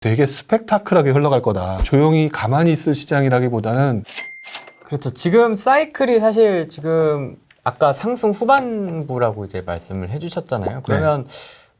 되게 스펙타클하게 흘러갈 거다. 조용히 가만히 있을 시장이라기보다는 그렇죠. 지금 사이클이 사실 지금 아까 상승 후반부라고 이제 말씀을 해주셨잖아요. 그러면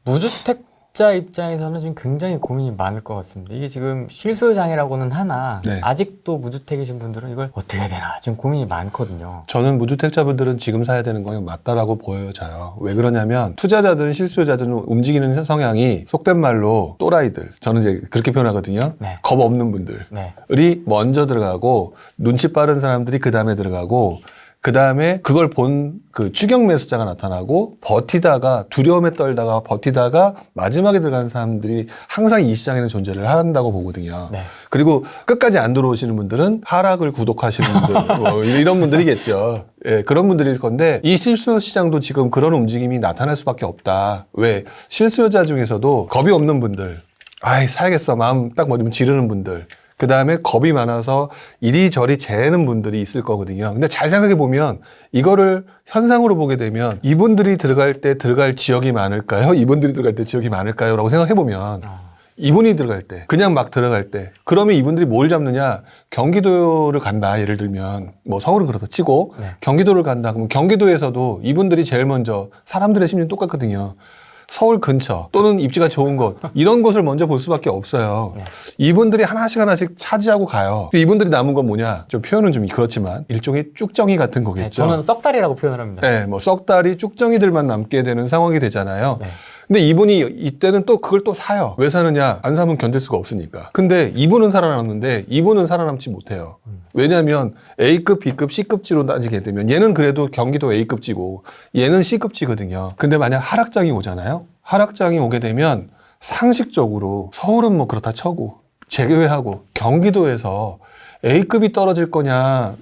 무주택 자 입장에서는 지금 굉장히 고민이 많을 것 같습니다. 이게 지금 실수요장이라고는 하나 네. 아직도 무주택이신 분들은 이걸 어떻게 해야 되나 지금 고민이 많거든요. 저는 무주택자분들은 지금 사야 되는 건 맞다라고 보여져요. 왜 그러냐면 투자자든 실수요자든 움직이는 성향이 속된 말로 또라이들. 저는 이제 그렇게 표현하거든요. 네. 겁 없는 분들. 네. 이 먼저 들어가고 눈치 빠른 사람들이 그 다음에 들어가고 그 다음에 그걸 본 그 추격 매수자가 나타나고 버티다가 두려움에 떨다가 버티다가 마지막에 들어가는 사람들이 항상 이 시장에는 존재를 한다고 보거든요. 네. 그리고 끝까지 안 들어오시는 분들은 하락을 구독하시는 분들 뭐 이런 분들이겠죠. 예, 그런 분들일 건데 이 실수요 시장도 지금 그런 움직임이 나타날 수밖에 없다. 왜 실수요자 중에서도 겁이 없는 분들, 아이 사야겠어 마음 딱 먹으면 지르는 분들. 그 다음에 겁이 많아서 이리저리 재는 분들이 있을 거거든요. 근데 잘 생각해 보면 이거를 현상으로 보게 되면 이분들이 들어갈 때 들어갈 지역이 많을까요? 이분들이 들어갈 때 지역이 많을까요? 라고 생각해 보면 아, 이분이 들어갈 때, 그냥 막 들어갈 때, 그러면 이분들이 뭘 잡느냐? 경기도를 간다, 예를 들면, 뭐 서울은 그렇다 치고, 네. 경기도를 간다. 그러면 경기도에서도 이분들이 제일 먼저, 사람들의 심리는 똑같거든요. 서울 근처 또는 입지가 좋은 곳 이런 곳을 먼저 볼 수밖에 없어요. 네. 이분들이 하나씩 하나씩 차지하고 가요. 이분들이 남은 건 뭐냐? 좀 표현은 좀 그렇지만 일종의 쭉정이 같은 네, 거겠죠. 저는 썩다리라고 표현을 합니다. 네, 뭐 썩다리 쭉정이들만 남게 되는 상황이 되잖아요. 네. 근데 이분이 이때는 또 그걸 또 사요. 왜 사느냐? 안 사면 견딜 수가 없으니까. 근데 이분은 살아남는데 이분은 살아남지 못해요. 왜냐하면 A급, B급, C급지로 따지게 되면 얘는 그래도 경기도 A급지고 얘는 C급지거든요. 근데 만약 하락장이 오잖아요. 하락장이 오게 되면 상식적으로 서울은 뭐 그렇다 쳐고 제외하고 경기도에서 A급이 떨어질 거냐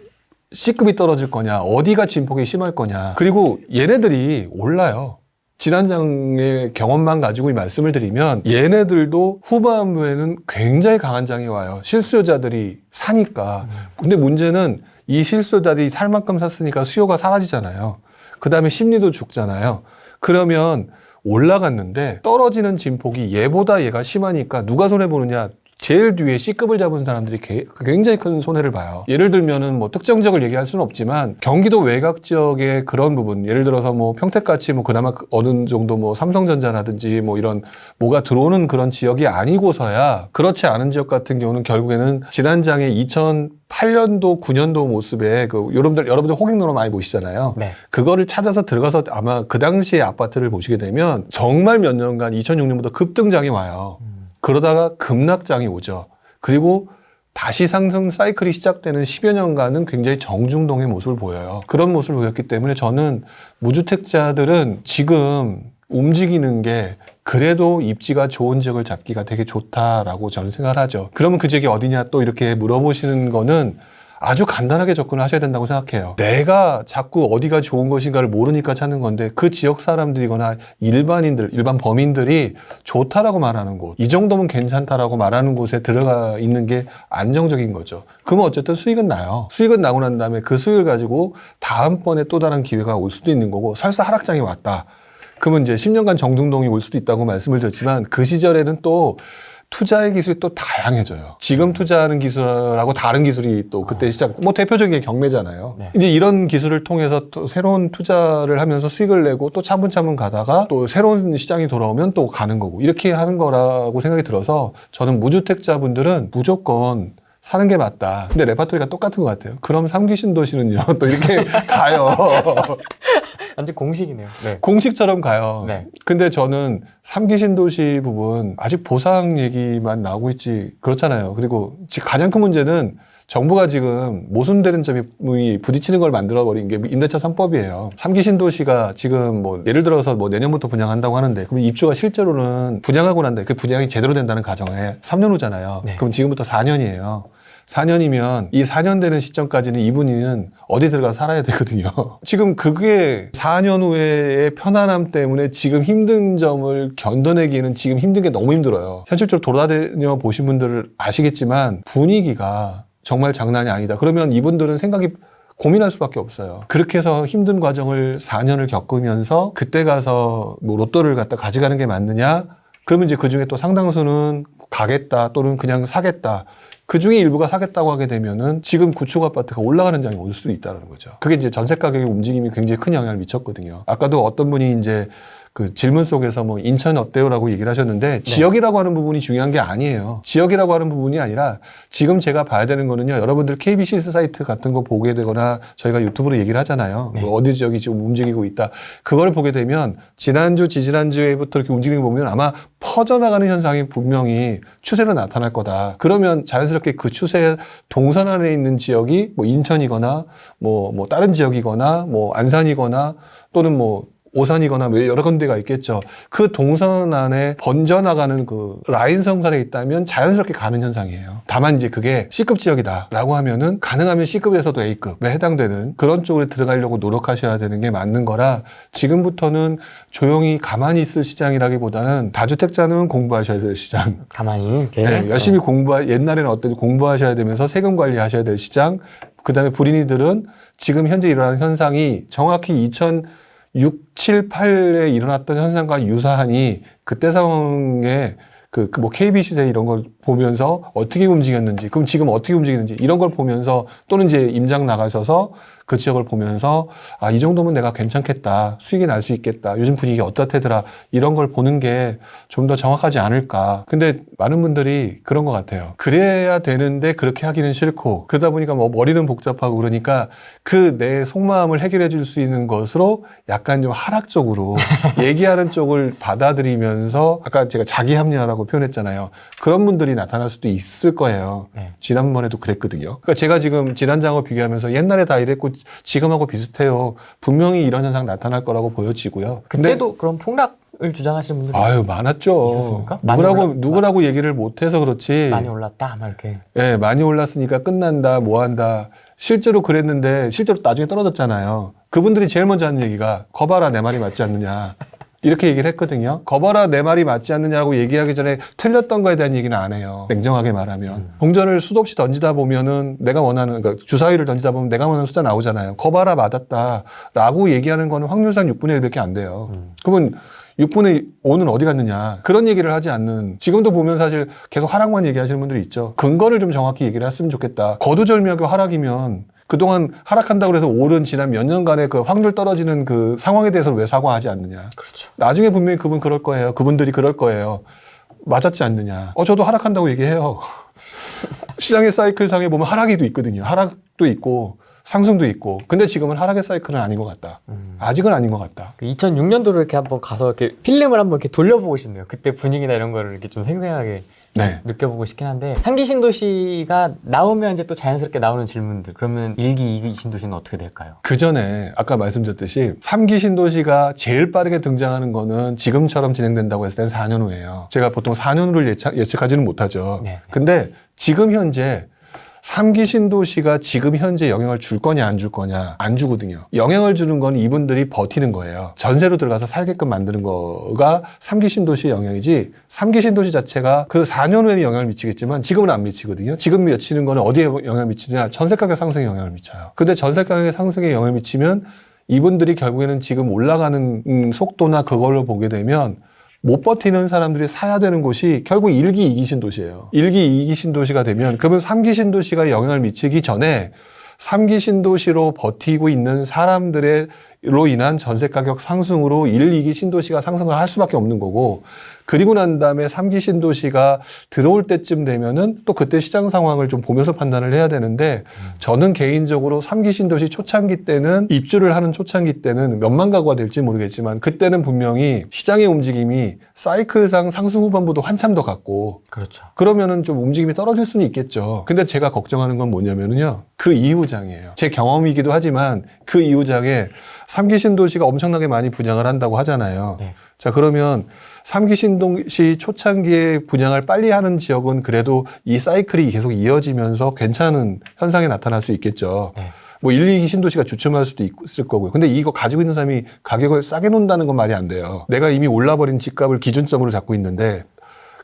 C급이 떨어질 거냐, 어디가 진폭이 심할 거냐. 그리고 얘네들이 올라요. 지난장의 경험만 가지고 이 말씀을 드리면 얘네들도 후반부에는 굉장히 강한 장이 와요. 실수요자들이 사니까. 근데 문제는 이 실수요자들이 살 만큼 샀으니까 수요가 사라지잖아요. 그 다음에 심리도 죽잖아요. 그러면 올라갔는데 떨어지는 진폭이 얘보다 얘가 심하니까 누가 손해보느냐? 제일 뒤에 C급을 잡은 사람들이 개- 굉장히 큰 손해를 봐요. 예를 들면은 뭐 특정 지역을 얘기할 수는 없지만 경기도 외곽 지역의 그런 부분, 예를 들어서 뭐 평택같이 뭐 그나마 그 어느 정도 뭐 삼성전자라든지 뭐 이런 뭐가 들어오는 그런 지역이 아니고서야 그렇지 않은 지역 같은 경우는 결국에는 지난장에 2008년도, 9년도 모습에 그 여러분들 여러분들 호갱노로 많이 보시잖아요. 네. 그거를 찾아서 들어가서 아마 그 당시의 아파트를 보시게 되면 정말 몇 년간 2006년부터 급등장이 와요. 음. 그러다가 급락장이 오죠. 그리고 다시 상승 사이클이 시작되는 10여 년간은 굉장히 정중동의 모습을 보여요. 그런 모습을 보였기 때문에 저는 무주택자들은 지금 움직이는 게 그래도 입지가 좋은 지역을 잡기가 되게 좋다라고 저는 생각을 하죠. 그러면 그 지역이 어디냐 또 이렇게 물어보시는 거는 아주 간단하게 접근을 하셔야 된다고 생각해요. 내가 자꾸 어디가 좋은 것인가를 모르니까 찾는 건데 그 지역 사람들이거나 일반인들, 일반 범인들이 좋다라고 말하는 곳, 이 정도면 괜찮다라고 말하는 곳에 들어가 있는 게 안정적인 거죠. 그러면 어쨌든 수익은 나요. 수익은 나고 난 다음에 그 수익을 가지고 다음번에 또 다른 기회가 올 수도 있는 거고 설사 하락장이 왔다. 그러면 이제 10년간 정등동이 올 수도 있다고 말씀을 드렸지만 그 시절에는 또 투자의 기술이 또 다양해져요. 지금 투자하는 기술하고 다른 기술이 또 그때 시작, 뭐 대표적인 게 경매잖아요. 네. 이제 이런 기술을 통해서 또 새로운 투자를 하면서 수익을 내고 또 차분차분 가다가 또 새로운 시장이 돌아오면 또 가는 거고 이렇게 하는 거라고 생각이 들어서 저는 무주택자분들은 무조건 사는 게 맞다. 근데 레파토리가 똑같은 것 같아요. 그럼 삼기 신도시는요. 또 이렇게 가요. 완전 공식이네요. 네. 공식처럼 가요. 네. 근데 저는 삼기 신도시 부분 아직 보상 얘기만 나오고 있지 그렇잖아요. 그리고 지- 가장 큰 문제는 정부가 지금 모순되는 점이 부딪히는 걸 만들어 버린 게 임대차 3법이에요. 삼기 신도시가 지금 뭐 예를 들어서 뭐 내년부터 분양한다고 하는데 그럼 입주가 실제로는 분양하고 난다. 그 분양이 제대로 된다는 가정에 3년 후잖아요. 네. 그럼 지금부터 4년이에요. 4년이면 이 4년 되는 시점까지는 이분은 어디 들어가 살아야 되거든요. 지금 그게 4년 후의 편안함 때문에 지금 힘든 점을 견뎌내기는 지금 힘든 게 너무 힘들어요. 현실적으로 돌아다녀 보신 분들을 아시겠지만 분위기가 정말 장난이 아니다. 그러면 이분들은 생각이 고민할 수밖에 없어요. 그렇게 해서 힘든 과정을 4년을 겪으면서 그때 가서 뭐 로또를 갖다 가져가는 게 맞느냐? 그러면 이제 그 중에 또 상당수는 가겠다 또는 그냥 사겠다. 그 중에 일부가 사겠다고 하게 되면은 지금 구축 아파트가 올라가는 장이 올 수도 있다는 거죠. 그게 이제 전세 가격의 움직임이 굉장히 큰 영향을 미쳤거든요. 아까도 어떤 분이 이제 그 질문 속에서 뭐 인천 어때요라고 얘기를 하셨는데 지역이라고 하는 부분이 중요한 게 아니에요. 지역이라고 하는 부분이 아니라 지금 제가 봐야 되는 거는요. 여러분들 KBC 사이트 같은 거 보게 되거나 저희가 유튜브로 얘기를 하잖아요. 뭐 어디 지역이 지금 움직이고 있다. 그걸 보게 되면 지난주, 지지난주에부터 이렇게 움직이는 거 보면 아마 퍼져나가는 현상이 분명히 추세로 나타날 거다. 그러면 자연스럽게 그 추세에 동선 안에 있는 지역이 뭐 인천이거나 뭐, 뭐 다른 지역이거나 뭐 안산이거나 또는 뭐 오산이거나 뭐 여러 군데가 있겠죠. 그 동선 안에 번져나가는 그 라인 성산에 있다면 자연스럽게 가는 현상이에요. 다만 이제 그게 C급 지역이다라고 하면은 가능하면 C급에서도 A급에 해당되는 그런 쪽으로 들어가려고 노력하셔야 되는 게 맞는 거라 지금부터는 조용히 가만히 있을 시장이라기보다는 다주택자는 공부하셔야 될 시장. 가만히 이렇게 네, 열심히 공부 옛날에는 어떤 공부하셔야 되면서 세금 관리하셔야 될 시장. 그다음에 불인이들은 지금 현재 일어나는 현상이 정확히 2006, 7, 8에 일어났던 현상과 유사하니 그때 상황에 그 뭐 KBC세 이런 걸 보면서 어떻게 움직였는지 그럼 지금 어떻게 움직이는지 이런 걸 보면서 또는 이제 임장 나가셔서 그 지역을 보면서 아 이 정도면 내가 괜찮겠다 수익이 날 수 있겠다 요즘 분위기 어떻대더라 이런 걸 보는 게 좀 더 정확하지 않을까. 근데 많은 분들이 그런 것 같아요. 그래야 되는데 그렇게 하기는 싫고 그러다 보니까 뭐 머리는 복잡하고 그러니까 그 내 속마음을 해결해 줄 수 있는 것으로 약간 좀 하락적으로 얘기하는 쪽을 받아들이면서 아까 제가 자기 합리화라고 표현했잖아요. 그런 분들이 나타날 수도 있을 거예요 네. 지난번에도 그랬거든요. 그러니까 제가 지금 지난장하고 비교하면서 옛날에 다 이랬고 지금하고 비슷해요. 분명히 이런 현상 나타날 거라고 보여지고요. 그때도 그럼 폭락 을 주장하시는 분들이 아유 많았죠. 있었습니까? 누구라고 올라- 누구라고 얘기를 못해서 그렇지. 많이 올랐다 막 이렇게 예, 많이 올랐으니까 끝난다, 뭐 한다. 실제로 그랬는데 실제로 나중에 떨어졌잖아요. 그분들이 제일 먼저 하는 얘기가 거봐라 내 말이 맞지 않느냐. 이렇게 얘기를 했거든요. 거봐라 내 말이 맞지 않느냐고 얘기하기 전에 틀렸던 거에 대한 얘기는 안 해요. 냉정하게 말하면. 동전을 수도 없이 던지다 보면은 내가 원하는, 그러니까 주사위를 던지다 보면 내가 원하는 숫자 나오잖아요. 거봐라 맞았다. 라고 얘기하는 거는 확률상 6분의 1밖에 안 돼요. 그러면 6분의 5는 어디 갔느냐. 그런 얘기를 하지 않는, 지금도 보면 사실 계속 하락만 얘기하시는 분들이 있죠. 근거를 좀 정확히 얘기를 했으면 좋겠다. 거두절미하게 하락이면 그동안 하락한다고 해서 오른 지난 몇 년간의 그 확률 떨어지는 그 상황에 대해서 왜 사과하지 않느냐. 그렇죠. 나중에 분명히 그분 그럴 거예요. 그분들이 그럴 거예요. 맞았지 않느냐. 어, 저도 하락한다고 얘기해요. 시장의 사이클상에 보면 하락이도 있거든요. 하락도 있고 상승도 있고. 근데 지금은 하락의 사이클은 아닌 것 같다. 아직은 아닌 것 같다. 그 2006년도로 이렇게 한번 가서 이렇게 필름을 한번 이렇게 돌려보고 싶네요. 그때 분위기나 이런 거를 이렇게 좀 생생하게 네. 느껴보고 싶긴 한데 삼기 신도시가 나오면 이제 또 자연스럽게 나오는 질문들. 그러면 일기 이기 신도시는 어떻게 될까요? 그 전에 아까 말씀드렸듯이 삼기 신도시가 제일 빠르게 등장하는 거는 지금처럼 진행된다고 했을 때는 4년 후예요. 제가 보통 4년 후를 예측, 예측하지는 못하죠. 네. 근데 지금 현재 삼기 신도시가 지금 현재 영향을 줄 거냐 안 줄 거냐 안 주거든요. 영향을 주는 건 이분들이 버티는 거예요. 전세로 들어가서 살게끔 만드는 거가 삼기 신도시의 영향이지 삼기 신도시 자체가 그 4년 후에는 영향을 미치겠지만 지금은 안 미치거든요. 지금 미치는 거는 어디에 영향을 미치냐 전세 가격 상승에 영향을 미쳐요. 근데 전세 가격 상승에 영향을 미치면 이분들이 결국에는 지금 올라가는 음, 속도나 그걸로 보게 되면 못 버티는 사람들이 사야 되는 곳이 결국 일기이기 신도시예요. 일기이기 신도시가 되면 그러면 삼기 신도시가 영향을 미치기 전에 삼기 신도시로 버티고 있는 사람들의 로 인한 전세 가격 상승으로 1, 2기 신도시가 상승을 할 수밖에 없는 거고 그리고 난 다음에 3기 신도시가 들어올 때쯤 되면은 또 그때 시장 상황을 좀 보면서 판단을 해야 되는데 저는 개인적으로 3기 신도시 초창기 때는 입주를 하는 초창기 때는 몇만 가구가 될지 모르겠지만 그때는 분명히 시장의 움직임이 사이클상 상승 후반부도 한참 더 갔고 그렇죠. 그러면은 좀 움직임이 떨어질 수는 있겠죠. 근데 제가 걱정하는 건 뭐냐면은요. 그 이후 장이에요. 제 경험이기도 하지만 그 이후 장에 삼기 신도시가 엄청나게 많이 분양을 한다고 하잖아요. 네. 자, 그러면 삼기 신도시 초창기에 분양을 빨리 하는 지역은 그래도 이 사이클이 계속 이어지면서 괜찮은 현상이 나타날 수 있겠죠. 네. 뭐 1, 2기 신도시가 주춤할 수도 있- 있을 거고요. 근데 이거 가지고 있는 사람이 가격을 싸게 놓는다는 건 말이 안 돼요. 내가 이미 올라버린 집값을 기준점으로 잡고 있는데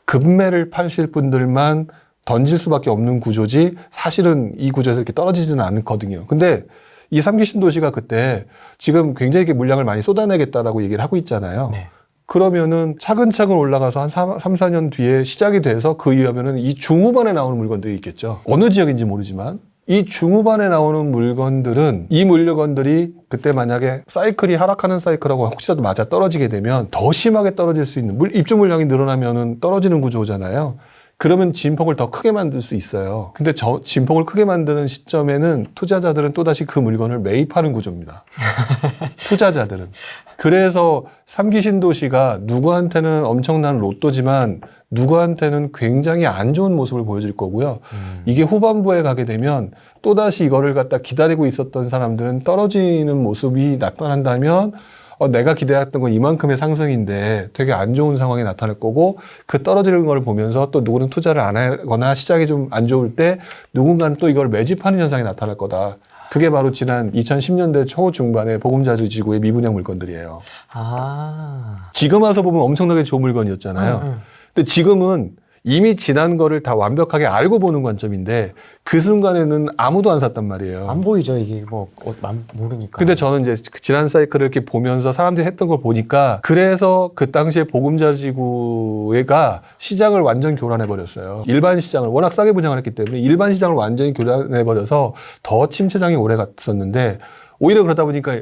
급매를 파실 분들만 던질 수밖에 없는 구조지 사실은 이 구조에서 이렇게 떨어지지는 않거든요. 근데 이 삼기 신도시가 그때 지금 굉장히 이렇게 물량을 많이 쏟아내겠다라고 얘기를 하고 있잖아요. 네. 그러면은 차근차근 올라가서 한 3, 4년 뒤에 시작이 돼서 그 이후하면은 이 중후반에 나오는 물건들이 있겠죠. 어느 지역인지 모르지만 이 중후반에 나오는 물건들은 이 물건들이 그때 만약에 사이클이 하락하는 사이클하고 혹시라도 맞아 떨어지게 되면 더 심하게 떨어질 수 있는 물, 입주 물량이 늘어나면은 떨어지는 구조잖아요. 그러면 진폭을 더 크게 만들 수 있어요. 근데 저 진폭을 크게 만드는 시점에는 투자자들은 또다시 그 물건을 매입하는 구조입니다. 투자자들은. 그래서 삼기 신도시가 누구한테는 엄청난 로또지만 누구한테는 굉장히 안 좋은 모습을 보여줄 거고요. 음. 이게 후반부에 가게 되면 또다시 이거를 갖다 기다리고 있었던 사람들은 떨어지는 모습이 나타난다면 어, 내가 기대했던 건 이만큼의 상승인데 되게 안 좋은 상황이 나타날 거고 그 떨어지는 걸 보면서 또 누구는 투자를 안 하거나 시장이 좀 안 좋을 때 누군가는 또 이걸 매집하는 현상이 나타날 거다. 그게 바로 지난 2010년대 초중반의 보금자리 지구의 미분양 물건들이에요. 아. 지금 와서 보면 엄청나게 좋은 물건이었잖아요. 응, 응. 근데 지금은 이미 지난 거를 다 완벽하게 알고 보는 관점인데 그 순간에는 아무도 안 샀단 말이에요. 안 보이죠 이게 뭐 어, 만- 모르니까. 근데 저는 이제 그 지난 사이클을 이렇게 보면서 사람들이 했던 걸 보니까 그래서 그 당시에 보금자 지구가 시장을 완전 교란해 버렸어요. 일반 시장을 워낙 싸게 분양을 했기 때문에 일반 시장을 완전히 교란해 버려서 더 침체장이 오래 갔었는데 오히려 그러다 보니까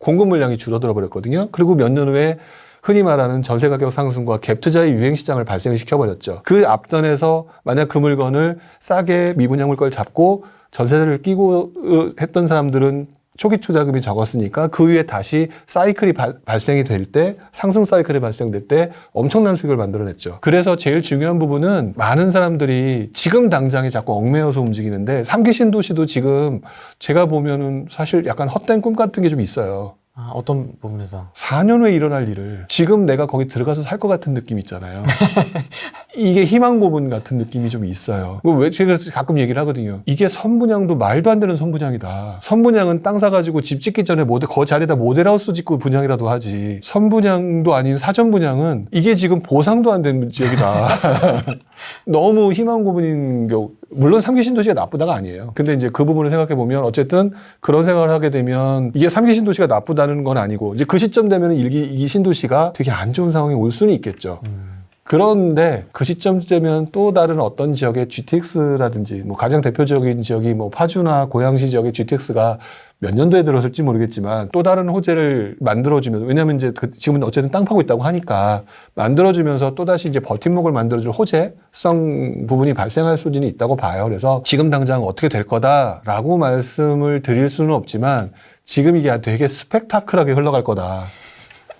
공급 물량이 줄어들어 버렸거든요. 그리고 몇 년 후에 흔히 말하는 전세 가격 상승과 갭 투자의 유행 시장을 발생시켜 버렸죠. 그 앞전에서 만약 그 물건을 싸게 미분양 물건을 잡고 전세를 끼고 어, 했던 사람들은 초기 투자금이 적었으니까 그 위에 다시 사이클이 발, 발생이 될 때 상승 사이클이 발생될 때 엄청난 수익을 만들어냈죠. 그래서 제일 중요한 부분은 많은 사람들이 지금 당장에 자꾸 얽매여서 움직이는데 삼기 신도시도 지금 제가 보면은 사실 약간 헛된 꿈 같은 게 좀 있어요. 아, 어떤 부분에서? 4년 후에 일어날 일을 지금 내가 거기 들어가서 살 것 같은 느낌 있잖아요. 이게 희망 고문 같은 느낌이 좀 있어요. 그왜 제가 가끔 얘기를 하거든요. 이게 선분양도 말도 안 되는 선분양이다. 선분양은 땅 사가지고 집 짓기 전에 모델, 그 자리에다 모델하우스 짓고 분양이라도 하지. 선분양도 아닌 사전 분양은 이게 지금 보상도 안 되는 지역이다. 너무 희망 고문인 경우. 물론 삼기 신도시가 나쁘다가 아니에요. 근데 이제 그 부분을 생각해 보면 어쨌든 그런 생각을 하게 되면 이게 삼기 신도시가 나쁘다는 건 아니고 이제 그 시점 되면 일기 이 신도시가 되게 안 좋은 상황이 올 수는 있겠죠. 음. 그런데 그 시점 되면 또 다른 어떤 지역의 GTX라든지 뭐 가장 대표적인 지역이 뭐 파주나 고양시 지역의 GTX가 몇 년도에 들어설지 모르겠지만 또 다른 호재를 만들어주면서 왜냐하면 이제 그 지금은 어쨌든 땅 파고 있다고 하니까 만들어주면서 또 다시 이제 버팀목을 만들어줄 호재성 부분이 발생할 수준이 있다고 봐요. 그래서 지금 당장 어떻게 될 거다라고 말씀을 드릴 수는 없지만 지금 이게 되게 스펙타클하게 흘러갈 거다.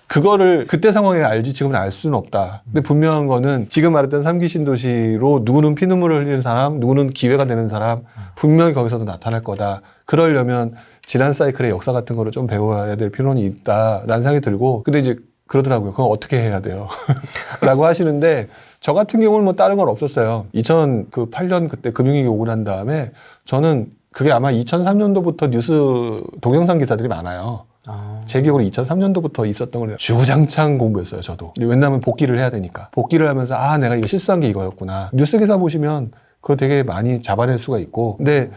그거를 그때 상황에 알지 지금은 알 수는 없다. 근데 분명한 거는 지금 말했던 삼기 신도시로 누구는 피눈물을 흘리는 사람, 누구는 기회가 되는 사람 분명히 거기서도 나타날 거다. 그러려면 지난 사이클의 역사 같은 거를 좀 배워야 될 필요는 있다라는 생각이 들고 근데 이제 그러더라고요. 그건 어떻게 해야 돼요? 라고 하시는데 저 같은 경우는 뭐 다른 건 없었어요. 2008년 그때 금융위기 오고 난 다음에 저는 그게 아마 2003년도부터 뉴스 동영상 기사들이 많아요. 아. 제 기억으로 2003년도부터 있었던 걸 주구장창 공부했어요, 저도. 왜냐하면 복귀를 해야 되니까. 복귀를 하면서, 아, 내가 이거 실수한 게 이거였구나. 뉴스 기사 보시면 그거 되게 많이 잡아낼 수가 있고. 근데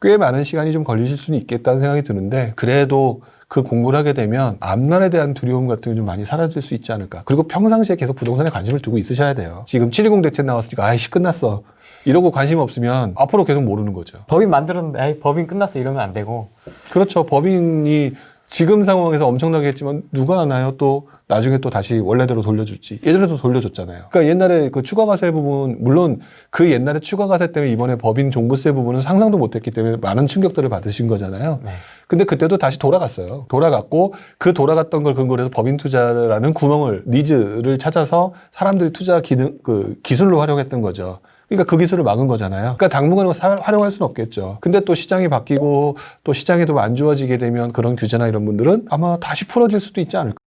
꽤 많은 시간이 좀 걸리실 수는 있겠다는 생각이 드는데, 그래도 그 공부를 하게 되면 앞날에 대한 두려움 같은 게 좀 많이 사라질 수 있지 않을까. 그리고 평상시에 계속 부동산에 관심을 두고 있으셔야 돼요. 지금 720 대책 나왔으니까, 아이씨, 끝났어. 이러고 관심 없으면 앞으로 계속 모르는 거죠. 법인 만들었는데 아이, 법인 끝났어 이러면 안 되고. 그렇죠. 법인이 지금 상황에서 엄청나게 했지만 누가 아나요? 또 나중에 또 다시 원래대로 돌려줄지. 예전에도 돌려줬잖아요. 그러니까 옛날에 그 추가가세 부분, 물론 그 옛날에 추가가세 때문에 이번에 법인 종부세 부분은 상상도 못했기 때문에 많은 충격들을 받으신 거잖아요. 네. 근데 그때도 다시 돌아갔어요. 돌아갔고 그 돌아갔던 걸 근거로 해서 법인 투자라는 구멍을 니즈를 찾아서 사람들이 투자 기능 그 기술로 활용했던 거죠. 그러니까 그 기술을 막은 거잖아요. 그러니까 당분간 사- 활용할 수는 없겠죠. 근데 또 시장이 바뀌고 또 시장이 더 안 좋아지게 되면 그런 규제나 이런 분들은 아마 다시 풀어질 수도 있지 않을까.